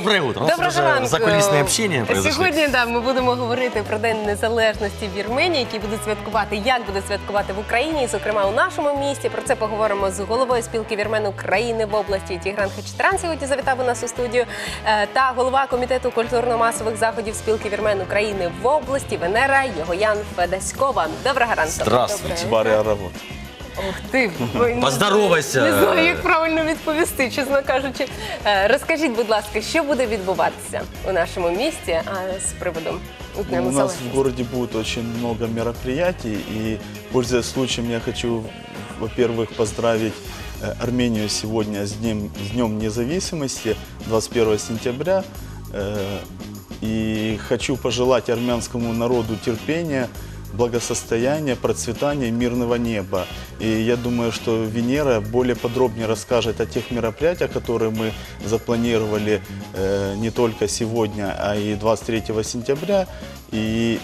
Доброе утро. Доброго ранку. закулисное общение произошло. Сьогодні да, ми будемо говорити про День Незалежності в Вірменії, який буде святкувати, як буде святкувати в Україні, і, зокрема у нашому місті. Про це поговоримо з головою спілки вірмен України в області. Тігран Хачатран сьогодні завітав у нас у студію. Е, Та голова комітету культурно-масових заходів спілки вірмен України в області Венера Йогоян Федаськова. Доброго ранку. Здравствуйте. Бария работа. Ух ти, ви- Поздоровайся. Не знаю, як правильно відповісти, чесно кажучи. Е, Розкажіть, будь ласка, що буде відбуватися у нашому місті а, з приводом Дня У нас Незалежності? в городе будет очень много мероприятий, и, пользуясь случаем, я хочу, во-первых, поздравить э, Армению сегодня с Днем, с Днем независимости, 21 сентября. Э, И хочу пожелать армянскому народу терпения, благосостояния, процветания мирного неба. И я думаю, что Венера более подробнее расскажет о тех мероприятиях, которые мы запланировали э, не только сегодня, а и 23 сентября. И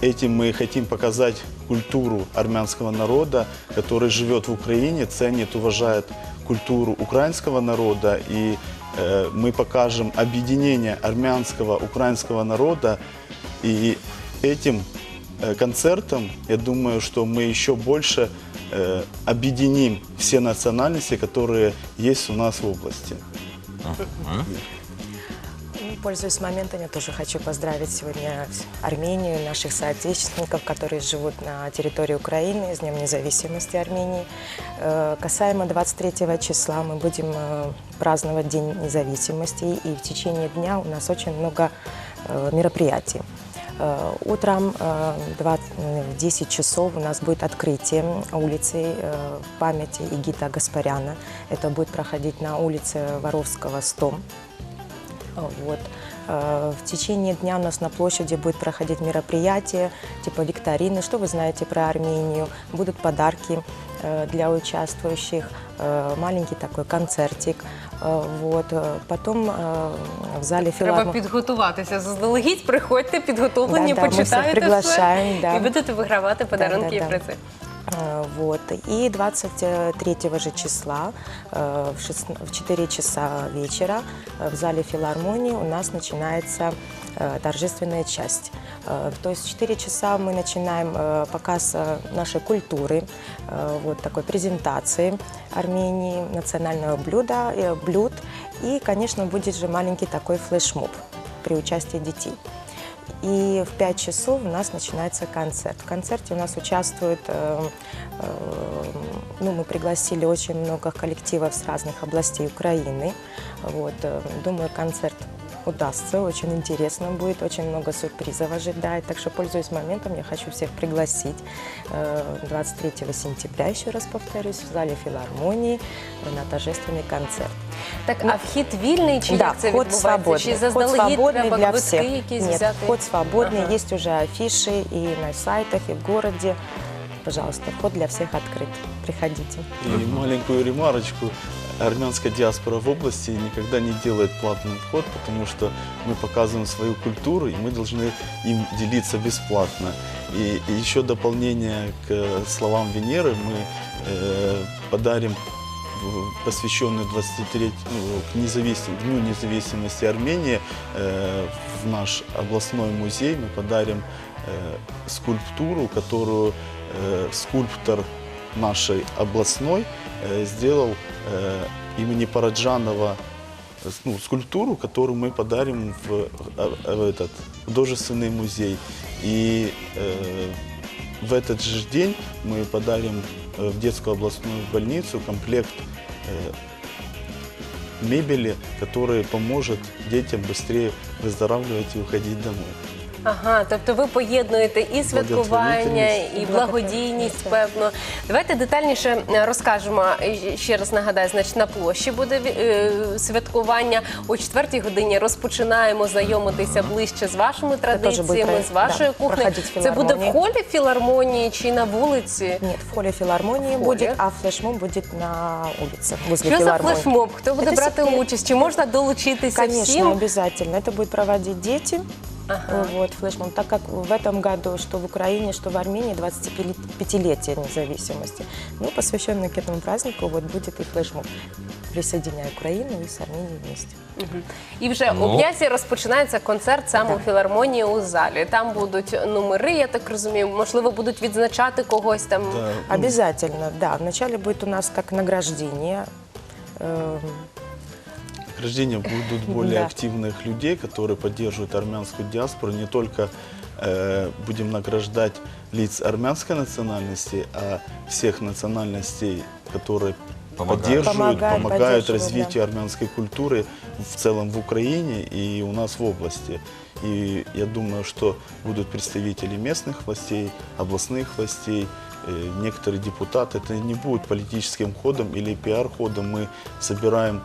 этим мы хотим показать культуру армянского народа, который живет в Украине, ценит, уважает культуру украинского народа. И э, мы покажем объединение армянского, украинского народа. И этим концертом, я думаю, что мы еще больше э, объединим все национальности, которые есть у нас в области. Пользуясь моментом, я тоже хочу поздравить сегодня Армению, наших соотечественников, которые живут на территории Украины с Днем независимости Армении. Э, Касаемо 23 числа мы будем э, праздновать День независимости, и в течение дня у нас очень много э, мероприятий. Э, Утром э, в 10 часов у нас будет открытие улицы э, памяти Игита Гаспаряна. Это будет проходить на улице Воровского, 100. Вот. Э, В течение дня у нас на площади будет проходить мероприятие типа викторины. Что вы знаете про Армению? Будут подарки э, для участвующих, э, маленький такой концертик. Э, Вот. э, Потом э, в зале Треба филармонии... підготуватися заздалегідь. Приходьте, підготовлені, Да, да, ми всіх почитаєте приглашаємо, все да. і будете вигравати подарунки і да. призи. Э, Вот. И 23 же числа э, в шест- в 4 часа вечера э, в зале филармонии у нас начинается торжественная часть. То есть в 4 часа мы начинаем показ нашей культуры, вот такой презентации Армении, национального блюда, блюд. И, конечно, будет же маленький такой флешмоб при участии детей. И в 5 часов у нас начинается концерт. В концерте у нас участвует, э, э, ну, мы пригласили очень много коллективов с разных областей Украины. Вот, э, думаю, концерт удастся, очень интересно будет, очень много сюрпризов ожидает. Так что, пользуясь моментом, я хочу всех пригласить э, 23 сентября, еще раз повторюсь, в зале филармонии э, на торжественный концерт. Так, а вхід вільний чи Да, як це вход відбувається? Чи свободный. Вход заздалегідь свободный треба для квитки всех. якісь Нет, взяти? вход свободный. Ага. Есть уже афиши и на сайтах, и в городе. Пожалуйста, вход для всех открыт. Приходите. И маленькую ремарочку. Армянская диаспора в области никогда не делает платный вход, потому что мы показываем свою культуру, и мы должны им делиться бесплатно. И, и еще дополнение к э, словам Венеры мы э, подарим в- посвященный 23 ну, к независим- Дню независимости Армении э, в наш областной музей мы подарим э, скульптуру, которую э, скульптор нашей областной э, сделал э, имени Параджанова ну, скульптуру, которую мы подарим в, э, в этот художественный музей. И э, в этот же день мы подарим э, в детскую областную больницу комплект э, мебели, который поможет детям быстрее выздоравливать и уходить домой. Ага, тобто ви поєднуєте і святкування, і благодійність, певно. Давайте детальніше розкажемо. Ще раз нагадаю, значить, на площі буде е, святкування. О 4 годині розпочинаємо знайомитися ближче з вашими традиціями, з вашою да, кухнею. Це буде в холі філармонії чи на вулиці? Нет, в В холле? будет, а флешмоб будет на возле Що за флешмоб? Хто буде Це брати секрет. участь? Чи можна долучитися Конечно, всім? обязательно. Это будет проводить дети Э, Вот, флешмоб. Так как в этом году, что в Украине, что в Армении 25-летие независимости, ну, посвященный к этому празднику, вот будет и флешмоб. Присоединяя Украину и с Арменией вместе. І вже Ну. о м'ясі розпочинається концерт саме у філармонії у залі. Там будуть номери, я так розумію. Можливо, будуть відзначати когось там. Да, ну, Обязательно, да. Вначале будет у нас как награждение. эм, Награждения будут более Да. активных людей, которые поддерживают армянскую диаспору. Не только э, будем награждать лиц армянской национальности, а всех национальностей, которые Помогают. поддерживают, Помогают, помогают развитию армянской культуры в целом в Украине и у нас в области. И я думаю, что будут представители местных властей, областных властей, некоторые депутаты. Это не будет политическим ходом или пиар-ходом. Мы собираем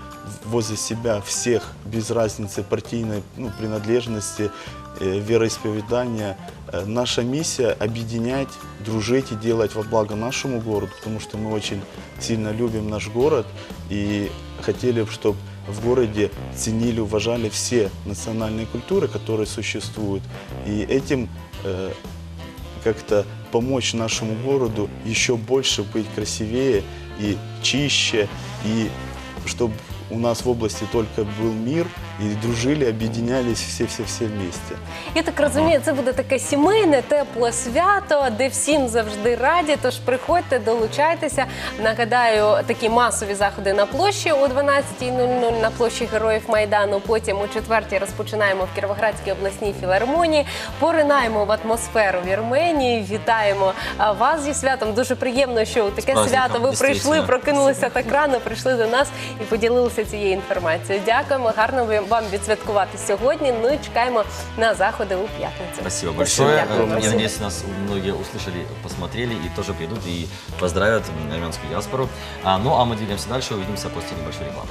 возле себя всех без разницы партийной ну, принадлежности, э, вероисповедания. Э, Наша миссия – объединять, дружить и делать во благо нашему городу, потому что мы очень сильно любим наш город и хотели бы, чтобы в городе ценили, уважали все национальные культуры, которые существуют. И этим э, как-то помочь нашему городу еще больше быть красивее и чище, и чтобы у нас в области только был мир, и дружили, объединялись все-все-все вместе. Я так розумію, це буде таке сімейне, тепле свято, де всім завжди раді. Тож приходьте, долучайтеся. Нагадаю, такі масові заходи на площі о 12.00 на площі Героїв Майдану. Потім о 4 розпочинаємо в Кіровоградській обласній філармонії. Поринаємо в атмосферу Вірменії. Вітаємо вас зі святом. Дуже приємно, що у таке праздником, свято ви прийшли, прокинулися так рано, прийшли до нас і поділилися цією інформацією. Дякуємо, гарно ви- вам відсвяткувати сьогодні. Ну і чекаємо на заходи у п'ятницю. Спасибо большое. Дякую. Э, Я надеюсь, нас многие услышали, посмотрели и тоже придут и поздравят м, армянскую диаспору. А, Ну а мы двигаемся дальше, увидимся после небольшой рекламы.